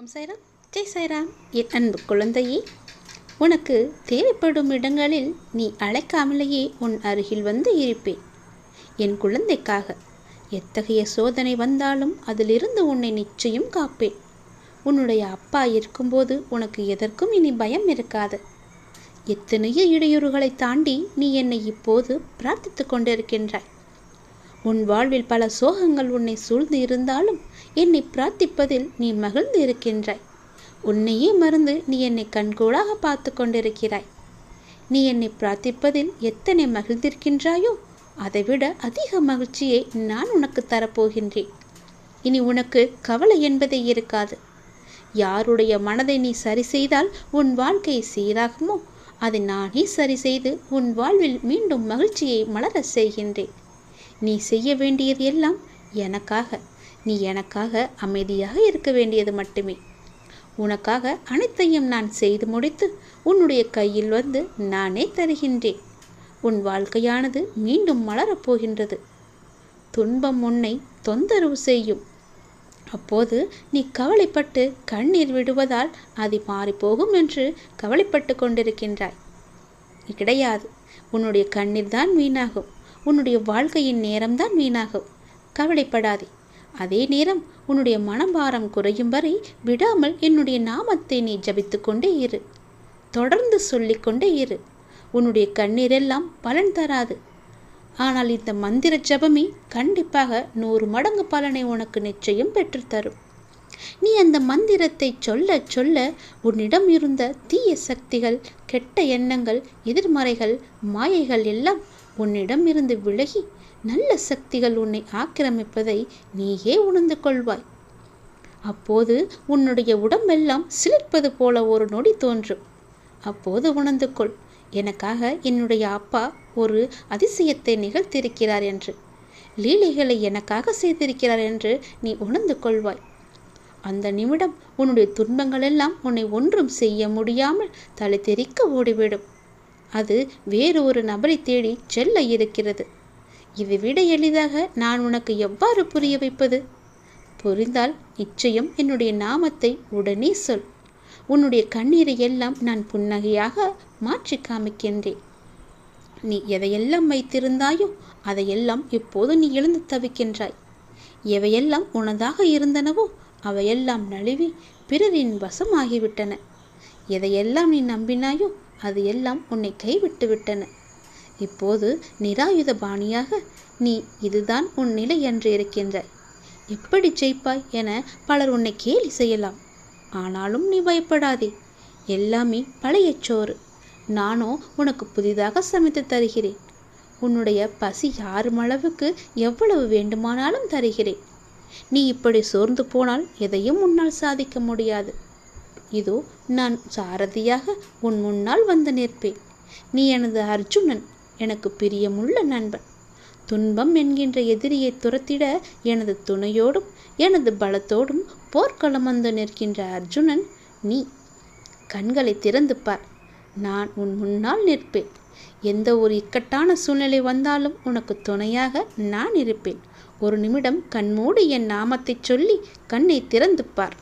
ஓம் சைராம் ஜெய் சைராம் என் அன்பு குழந்தையே உனக்கு தேவைப்படும் இடங்களில் நீ அழைக்காமலேயே உன் அருகில் வந்து இருப்பேன். என் குழந்தைக்காக எத்தகைய சோதனை வந்தாலும் அதிலிருந்து உன்னை நிச்சயம் காப்பேன். உன்னுடைய அப்பா இருக்கும்போது உனக்கு எதற்கும் இனி பயம் இருக்காது. எத்தனையோ இடையூறுகளை தாண்டி நீ என்னை இப்போது பிரார்த்தித்து கொண்டிருக்கின்றாய். உன் வாழ்வில் பல சோகங்கள் உன்னை சூழ்ந்து இருந்தாலும் என்னை பிரார்த்திப்பதில் நீ மகிழ்ந்து இருக்கின்றாய். உன்னையே மறந்து நீ என்னை கண்கூடாக பார்த்து கொண்டிருக்கிறாய். நீ என்னை பிரார்த்திப்பதில் எத்தனை மகிழ்ந்திருக்கின்றாயோ அதைவிட அதிக மகிழ்ச்சியை நான் உனக்கு தரப்போகின்றேன். இனி உனக்கு கவலை என்பதே இருக்காது. யாருடைய மனதை நீ சரி செய்தால் உன் வாழ்க்கை சீராகுமோ அதை நானே சரி செய்து உன் வாழ்வில் மீண்டும் மகிழ்ச்சியை மலரச் செய்கின்றேன். நீ செய்ய வேண்டியது எல்லாம் எனக்காக. நீ எனக்காக அமைதியாக இருக்க வேண்டியது மட்டுமே. உனக்காக அனைத்தையும் நான் செய்து முடித்து உன்னுடைய கையில் வந்து நானே தருகின்றேன். உன் வாழ்க்கையானது மீண்டும் மலரப் போகின்றது. துன்பம் உன்னை தொந்தரவு செய்யும். அப்போது நீ கவலைப்பட்டு கண்ணீர் விடுவதால் அது மாறிப்போகும் என்று கவலைப்பட்டு கொண்டிருக்கின்றாய். கிடையாது. உன்னுடைய கண்ணீர் தான் வீணாகும். உன்னுடைய வாழ்க்கையின் நேரம்தான் வீணாகும். கவலைப்படாதே. அதே நேரம் உன்னுடைய மனபாரம் குறையும் வரை விடாமல் என்னுடைய நாமத்தை நீ ஜபித்து கொண்டே இரு. தொடர்ந்து சொல்லிக்கொண்டே இரு. உன்னுடைய கண்ணீரெல்லாம் பலன் தராது. ஆனால் இந்த மந்திர ஜபமே கண்டிப்பாக நூறு மடங்கு பலனை உனக்கு நிச்சயம் பெற்றுத்தரும் நீ அந்த மந்திரத்தை சொல்ல சொல்ல உன்னிடம் இருந்த தீய சக்திகள் கெட்ட எண்ணங்கள் எதிர்மறைகள் மாயைகள் எல்லாம் உன்னிடம் இருந்து விலகி நல்ல சக்திகள் உன்னை ஆக்கிரமிப்பதை நீயே உணர்ந்து கொள்வாய். அப்போது உன்னுடைய உடம்பெல்லாம் சிலிர்ப்பது போல ஒரு நொடி தோன்றும். அப்போது உணர்ந்து கொள் எனக்காக என்னுடைய அப்பா ஒரு அதிசயத்தை நிகழ்த்திருக்கிறார் என்று. லீலைகளை எனக்காக செய்திருக்கிறார் என்று நீ உணர்ந்து கொள்வாய். அந்த நிமிடம் உன்னுடைய துன்பங்களெல்லாம் உன்னை ஒன்றும் செய்ய முடியாமல் தலை தெறிக்க ஓடிவிடும். அது வேறு ஒரு நபரை தேடி செல்ல இருக்கிறது. இதை விட எளிதாக நான் உனக்கு எவ்வாறு புரிய வைப்பது? புரிந்தால் நிச்சயம் என்னுடைய நாமத்தை உடனே சொல். உன்னுடைய கண்ணீரை எல்லாம் நான் புன்னகையாக மாற்றி காமிக்கின்றேன். நீ எதையெல்லாம் வைத்திருந்தாயோ அதையெல்லாம் இப்போது நீ எழுந்து தவிக்கின்றாய். எவையெல்லாம் உனதாக இருந்தனவோ அவையெல்லாம் நழுவி பிறரின் வசமாகிவிட்டன. எதையெல்லாம் நீ நம்பினாயோ அது எல்லாம் உன்னை கைவிட்டு விட்டன. இப்போது நிராயுத பாணியாக நீ இதுதான் உன் நிலை என்று இருக்கின்றாய். எப்படி ஜெயிப்பாய் என பலர் உன்னை கேலி செய்யலாம். ஆனாலும் நீ பயப்படாதே. எல்லாமே பழைய சோறு. நானோ உனக்கு புதிதாக சமைத்து தருகிறேன். உன்னுடைய பசி யாரும் அளவுக்கு எவ்வளவு வேண்டுமானாலும் தருகிறேன். நீ இப்படி சோர்ந்து போனால் எதையும் உன்னால் சாதிக்க முடியாது. இதோ நான் சாரதியாக உன் முன்னால் வந்து நிற்பேன். நீ எனது அர்ஜுனன் எனக்கு பிரியமுள்ள நண்பன். துன்பம் என்கின்ற எதிரியை துரத்திட எனது துணையோடும் எனது பலத்தோடும் போர்க்களம் வந்து நிற்கின்ற அர்ஜுனன் நீ கண்களை திறந்து பார். நான் உன் முன்னால் நிற்பேன். எந்த ஒரு இக்கட்டான சூழ்நிலை வந்தாலும் உனக்கு துணையாக நான் இருப்பேன். ஒரு நிமிடம் கண்மூடி என் நாமத்தை சொல்லி கண்ணை திறந்து பார்.